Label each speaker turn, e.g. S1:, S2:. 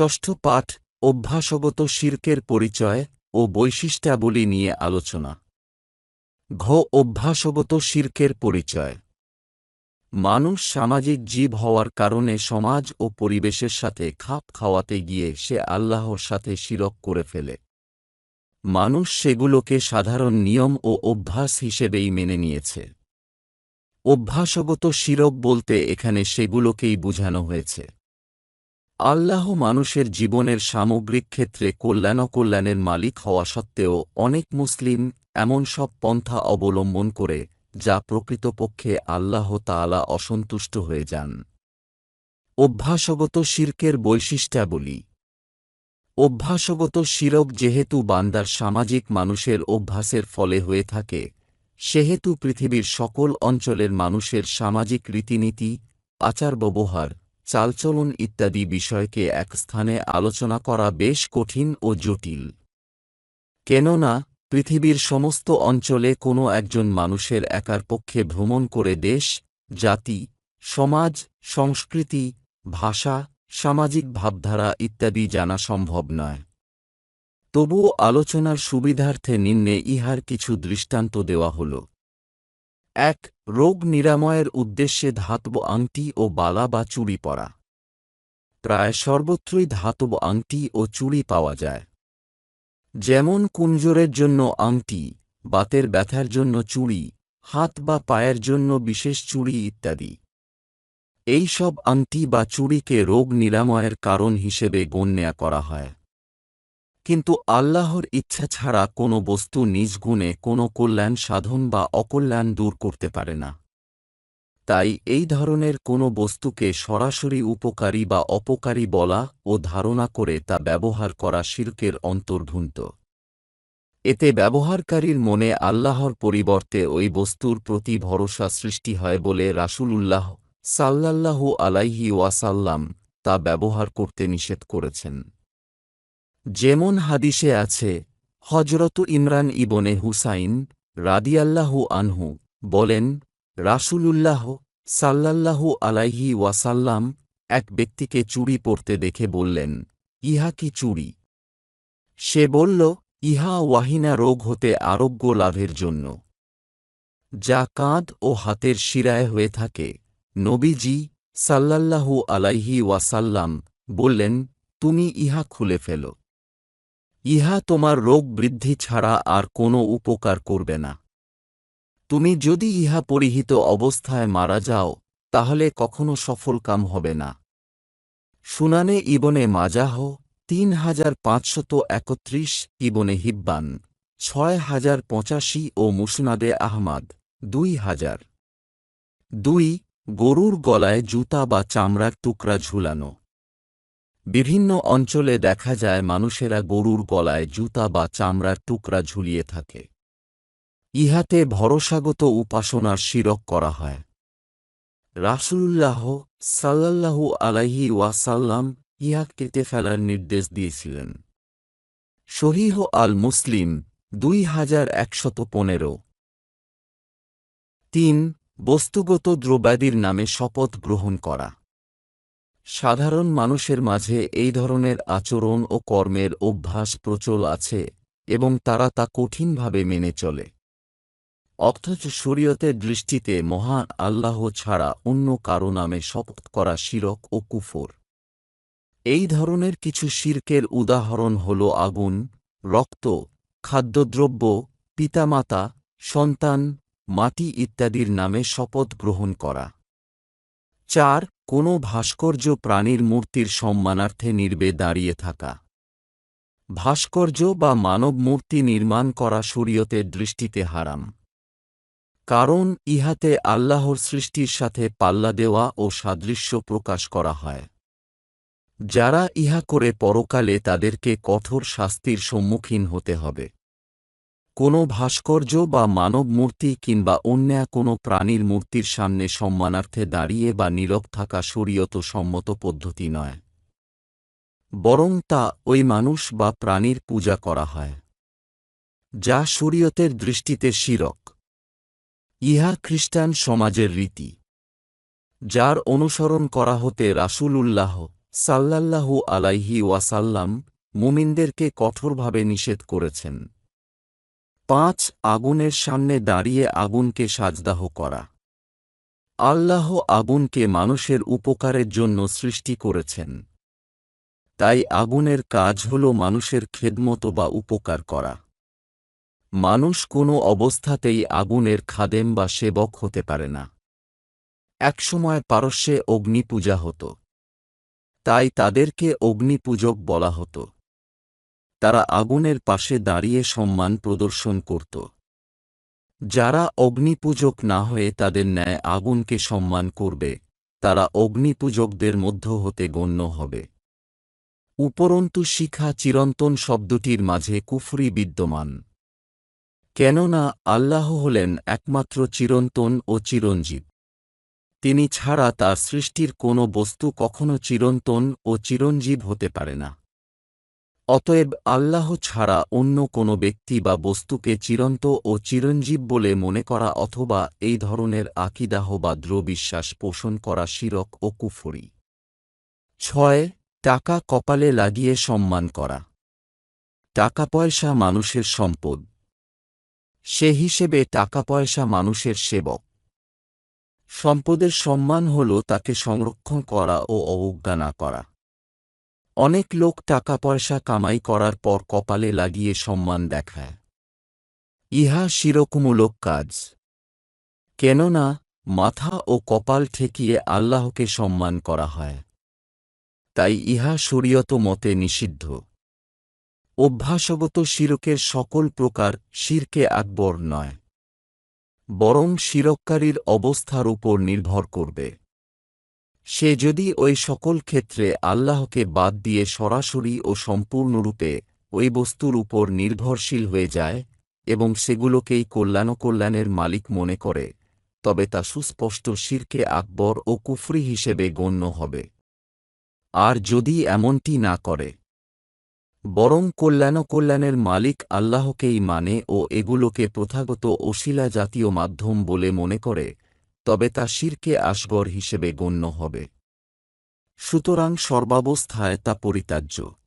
S1: ষষ্ঠ পাঠ, অভ্যাসগত শির্কের পরিচয় ও বৈশিষ্ট্যাবলী নিয়ে আলোচনা। ঘ, অভ্যাসগত শির্কের পরিচয়। মানুষ সামাজিক জীব হওয়ার কারণে সমাজ ও পরিবেশের সাথে খাপ খাওয়াতে গিয়ে সে আল্লাহর সাথে শিরক করে ফেলে। মানুষ সেগুলোকে সাধারণ নিয়ম ও অভ্যাস হিসেবেই মেনে নিয়েছে। অভ্যাসগত শিরক বলতে এখানে সেগুলোকেই বোঝানো হয়েছে। আল্লাহ মানুষের জীবনের সামগ্রিক ক্ষেত্রে কল্যাণ কল্যাণের মালিক হওয়া সত্ত্বেও অনেক মুসলিম এমন সব পন্থা অবলম্বন করে, যা প্রকৃতপক্ষে আল্লাহ তাআলা অসন্তুষ্ট হয়ে যান। অভ্যাসগত শির্কের বৈশিষ্ট্যাবলী। অভ্যাসগত শিরক যেহেতু বান্দার সামাজিক মানুষের অভ্যাসের ফলে হয়ে থাকে, সেহেতু পৃথিবীর সকল অঞ্চলের মানুষের সামাজিক রীতিনীতি আচার ব্যবহার চালচলন ইত্যাদি বিষয়কে এক স্থানে আলোচনা করা বেশ কঠিন ও জটিল। কেননা, পৃথিবীর সমস্ত অঞ্চলে কোনো একজন মানুষের একার পক্ষে ভ্রমণ করে দেশ, জাতি, সমাজ, সংস্কৃতি, ভাষা, সামাজিক ভাবধারা ইত্যাদি জানা সম্ভব নয়। তবুও আলোচনার সুবিধার্থে নিম্নে ইহার কিছু দৃষ্টান্ত দেওয়া হল। এক রোগ নিরাময়ের উদ্দেশ্যে ধাতব আংটি ও বালা বা চুড়ি পরা। প্রায় সর্বত্রই ধাতব আংটি ও চুড়ি পাওয়া যায়। যেমন কুঞ্জরের জন্য আংটি, বাতের ব্যথার জন্য চুড়ি, হাত বা পায়ের জন্য বিশেষ চুড়ি ইত্যাদি। এই সব আংটি বা চুড়িকে রোগ নিরাময়ের কারণ হিসেবে গণ্য করা হয়। কিন্তু আল্লাহর ইচ্ছা ছাড়া কোনো বস্তু নিজ গুণে কোনো কল্যাণ সাধন বা অকল্যাণ দূর করতে পারে না। তাই এই ধরনের কোনো বস্তুকে সরাসরি উপকারী বা অপকারী বলা ও ধারণা করে তা ব্যবহার করা শিল্পের অন্তর্ভুক্ত। এতে ব্যবহারকারীর মনে আল্লাহর পরিবর্তে ওই বস্তুর প্রতি ভরসা সৃষ্টি হয় বলে রাসূলুল্লাহ সাল্লাল্লাহু আলাইহি ওয়াসাল্লাম তা ব্যবহার করতে নিষেধ করেছেন। যেমন হাদিসে আছে হজরত ইমরান ইবনে হুসাইন রাদিয়াল্লাহু আনহু বলেন, রাসূলুল্লাহ সাল্লাল্লাহু আলাইহি ওয়াসাল্লাম এক ব্যক্তিকে চুড়ি পরতে দেখে বললেন, ইহা কি চুড়ি সে বলল, ইহা ওয়াহিনা রোগ হতে আরোগ্য লাভের জন্য। যা কাঁধ ও হাতের শিরায় হয়ে থাকে। নবীজি সাল্লাল্লাহু আলাইহি ওয়াসাল্লাম বললেন, তুমি ইহা খুলে ফেল। ইহা তোমার রোগ বৃদ্ধি ছাড়া আর কোনো উপকার করবে না। তুমি যদি ইহা পরিহিত অবস্থায় মারা যাও, তাহলে কখনো সফল কাম হবে না। সুনানে ইবনে মাজাহ, তিন হাজার পাঁচশত একত্রিশ, ইবনে হিব্বান, ছয় হাজার পঁচাশি ও মুসনাদে আহমাদ, দুই হাজার। দুই, গরুর গলায় জুতা বা চামড়ার টুকরা ঝুলানো। বিভিন্ন অঞ্চলে দেখা যায় মানুষেরা গরুর গলায় জুতা বা চামড়ার টুকরা ঝুলিয়ে থাকে। ইহাতে ভরসাগত উপাসনার শিরক করা হয়। রাসূলুল্লাহ সাল্লাল্লাহু আলাইহি ওয়াসাল্লাম ইহা কেটে ফেলার নির্দেশ দিয়েছিলেন। শহীহ আল মুসলিম দুই হাজার একশত পনেরো। তিন, বস্তুগত দ্রব্যাদির নামে শপথ গ্রহণ করা। সাধারণ মানুষের মাঝে এই ধরনের আচরণ ও কর্মের অভ্যাস প্রচল আছে এবং তারা তা কঠিনভাবে মেনে চলে। অথচ শরীয়তের দৃষ্টিতে মহান আল্লাহ ছাড়া অন্য কারও নামে শপথ করা শিরক ও কুফর। এই ধরনের কিছু শির্কের উদাহরণ হল আগুন, রক্ত, খাদ্যদ্রব্য, পিতামাতা, সন্তান, মাটি ইত্যাদির নামে শপথ গ্রহণ করা। চার কোনো ভাস্কর্য প্রাণীর মূর্তির সম্মানার্থে নির্বে দাঁড়িয়ে থাকা। ভাস্কর্য বা মানব মূর্তি নির্মাণ করা শরীয়তের দৃষ্টিতে হারাম। কারণ ইহাতে আল্লাহর সৃষ্টির সাথে পাল্লা দেওয়া ও সাদৃশ্য প্রকাশ করা হয়। যারা ইহা করে পরকালে তাদেরকে কঠোর শাস্তির সম্মুখীন হতে হবে। কোনো ভাস্কর্য বা মানব মূর্তি কিংবা অন্য কোনো প্রাণীর মূর্তির সামনে সম্মানার্থে দাঁড়িয়ে বা নীরব থাকা শরীয়ত সম্মত পদ্ধতি নয়। বরং তা ওই মানুষ বা প্রাণীর পূজা করা হয়, যা শরীয়তের দৃষ্টিতে শিরক। ইহা খ্রিস্টান সমাজের রীতি, যার অনুসরণ করা হতে রাসূলুল্লাহ সাল্লাল্লাহু আলাইহি ওয়াসাল্লাম মুমিনদেরকে কঠোরভাবে নিষেধ করেছেন। পাঁচ আগুনের সামনে দাঁড়িয়ে আগুনকে সাজদাহ করা। আল্লাহ আগুনকে মানুষের উপকারের জন্য সৃষ্টি করেছেন। তাই আগুনের কাজ হল মানুষের খেদমত বা উপকার করা। মানুষ কোনো অবস্থাতেই আগুনের খাদেম বা সেবক হতে পারে না। একসময় পারস্যে অগ্নিপূজা হতো। তাই তাদেরকে অগ্নিপূজক বলা হতো। তারা আগুনের পাশে দাঁড়িয়ে সম্মান প্রদর্শন করত। যারা অগ্নিপূজক না হয়ে তাদের ন্যায় আগুনকে সম্মান করবে, তারা অগ্নিপূজকদের মধ্য হতে গণ্য হবে। উপরন্তু শিখা চিরন্তন শব্দটির মাঝে কুফরি বিদ্যমান। কেননা আল্লাহ হলেন একমাত্র চিরন্তন ও চিরঞ্জীব। তিনি ছাড়া তার সৃষ্টির কোনো বস্তু কখনো চিরন্তন ও চিরঞ্জীব হতে পারে না। অতএব আল্লাহ ছাড়া অন্য কোনো ব্যক্তি বা বস্তুকে চিরন্ত ও চিরঞ্জীব বলে মনে করা অথবা এই ধরনের আকিদাহ বা বিশ্বাস পোষণ করা শিরক ও কুফরি। ছয়, টাকা কপালে লাগিয়ে সম্মান করা। টাকা পয়সা মানুষের সম্পদ। সে হিসেবে টাকা পয়সা মানুষের সেবক। সম্পদের সম্মান হল তাকে সংরক্ষণ করা ও অবজ্ঞা না করা। অনেক লোক টাকা পয়সা কামাই করার পর কপালে লাগিয়ে সম্মান দেখায়। ইহা শিরকমূলক কাজ। কেননা, মাথা ও কপাল ঠেকিয়ে আল্লাহকে সম্মান করা হয়। তাই ইহা শরীয়ত মতে নিষিদ্ধ। অভ্যাসগত শিরকের সকল প্রকার শিরকে আকবর নয়। বরং শিরককারীর অবস্থার উপর নির্ভর করবে। সে যদি ওই সকল ক্ষেত্রে আল্লাহকে বাদ দিয়ে সরাসরি ও সম্পূর্ণরূপে ওই বস্তুর উপর নির্ভরশীল হয়ে যায় এবং সেগুলোকেই কল্যাণ কল্যাণের মালিক মনে করে, তবে তা সুস্পষ্ট শিরকে আকবর ও কুফরি হিসেবে গণ্য হবে। আর যদি এমনটি না করে, বরং কল্যাণ কল্যাণের মালিক আল্লাহকেই মানে ও এগুলোকে প্রথাগত অশিলা জাতীয় মাধ্যম বলে মনে করে তবে তা শিরকে আসগর হিসেবে গণ্য হবে। সুতরাং সর্বাবস্থায় তা পরিত্যাজ্য।